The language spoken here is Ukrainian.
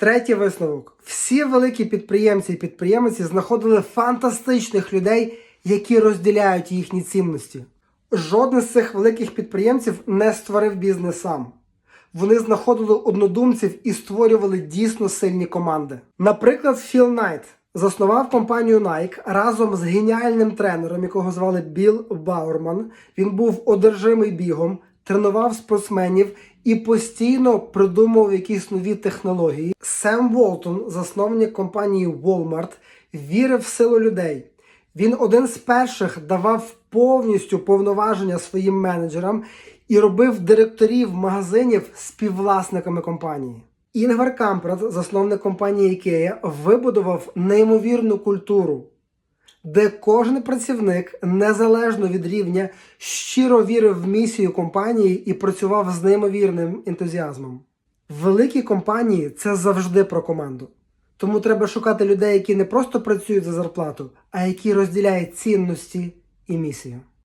Третій висновок: всі великі підприємці і підприємиці знаходили фантастичних людей, які розділяють їхні цінності. Жоден з цих великих підприємців не створив бізнес сам. Вони знаходили однодумців і створювали дійсно сильні команди. Наприклад, Філ Найт заснував компанію Nike разом з геніальним тренером, якого звали Білл Баурман. Він був одержимий бігом, тренував спортсменів і постійно придумував якісь нові технології. Сем Волтон, засновник компанії Walmart, вірив в силу людей. Він один з перших давав повністю повноваження своїм менеджерам і робив директорів магазинів співвласниками компанії. Інгвар Кампрат, засновник компанії IKEA, вибудував неймовірну культуру, де кожен працівник, незалежно від рівня, щиро вірив в місію компанії і працював з неймовірним ентузіазмом. Великі компанії це завжди про команду. Тому треба шукати людей, які не просто працюють за зарплату, а які розділяють цінності і місію.